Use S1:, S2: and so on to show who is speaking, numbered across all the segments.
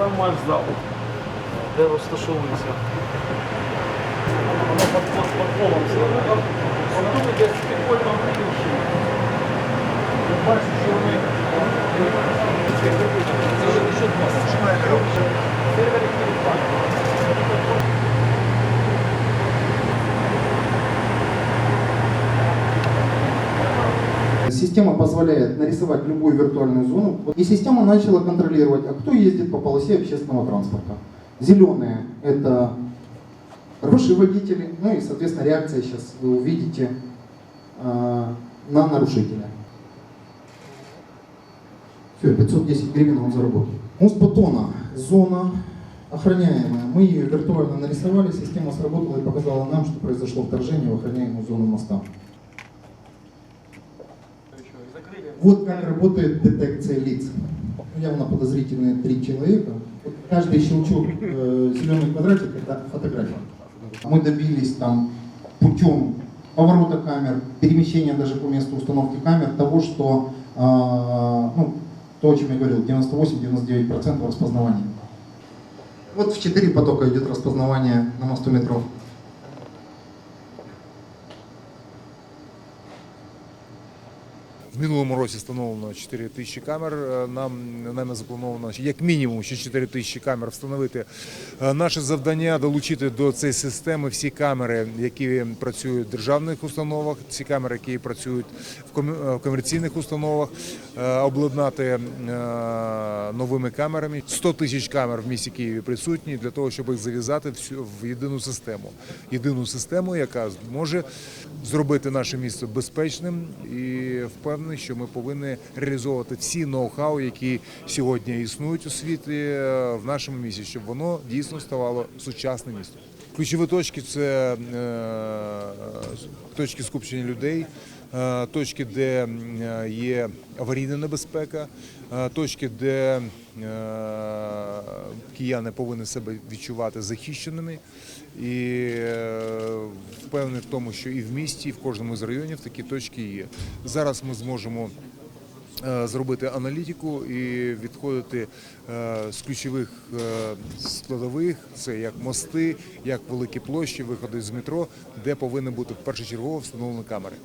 S1: Це марш запад, де розташовується. Воно під полом зелене. Тут іде підпольна Київщина. Ви бачите, що вони... Це вже 20.
S2: Система позволяет нарисовать любую виртуальную зону, и система начала контролировать, а кто ездит по полосе общественного транспорта. Зеленые – это хорошие водители, ну и, соответственно, реакция сейчас вы увидите э, на нарушителя. Все, 510 гривен он заработал. Мост Батона, зона охраняемая. Мы ее виртуально нарисовали, система сработала и показала нам, что произошло вторжение в охраняемую зону моста. Вот как работает детекция лиц. Явно подозрительные три человека. Вот каждый щелчок э, зеленый квадратик это фотография. Мы добились там путем поворота камер, перемещения даже по месту установки камер, того, что, э, ну, то, о чем я говорил, 98-99% распознавания. Вот в 4 потока идет распознавание на мосту метро.
S3: В минулому році встановлено 4 тисячі камер. Е, Нам нами заплановано як мінімум ще 4 тисячі камер встановити. Е, Наше завдання долучити до цієї системи всі камери, які працюють в державних установах, ці камери, які працюють в е, комерційних установах, обладнати новими камерами. 100 тисяч камер в місті Києві присутні для того, щоб їх зав'язати всю- в єдину систему. Єдину систему, яка може зробити наше місто безпечним і впевнений, що ми повинні реалізовувати всі ноу-хау, які сьогодні існують у світі е, в нашому місті, щоб воно дійсно ставало сучасним містом. Ключові точки це е, точки скупчення людей, е, точки, де е, є аварійна небезпека, е, точки, де е, кияни повинні себе відчувати захищеними. І е, впевнений в тому, що і в місті, і в кожному з районів такі точки є. Зараз ми зможемо е, зробити аналітику і відходити е, з ключових е, складових, це як мости, як великі площі, виходи з метро, де повинні бути першочергово встановлені камери.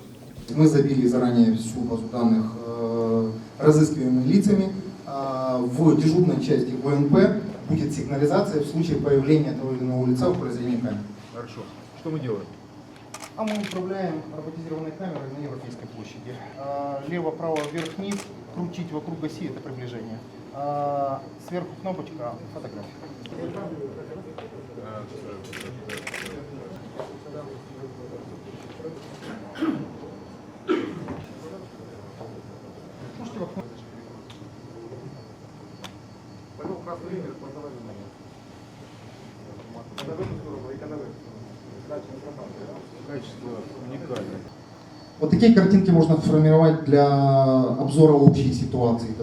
S2: Мы забили заранее всю базу данных э, разыскиваемыми лицами. А В дежурной части ГУНП будет сигнализация в случае появления того или иного лица в прозрении камер.
S3: Хорошо. Що ми робимо?
S2: А мы управляем роботизированной камерой на Европейской площади. А, Лево, право, вверх, вниз. Крутить вокруг оси – это приближение. Сверху кнопочка – фотография. Можете в окно.
S3: Качество унікальне.
S2: Вот такие картинки можно формировать для обзора общей ситуации.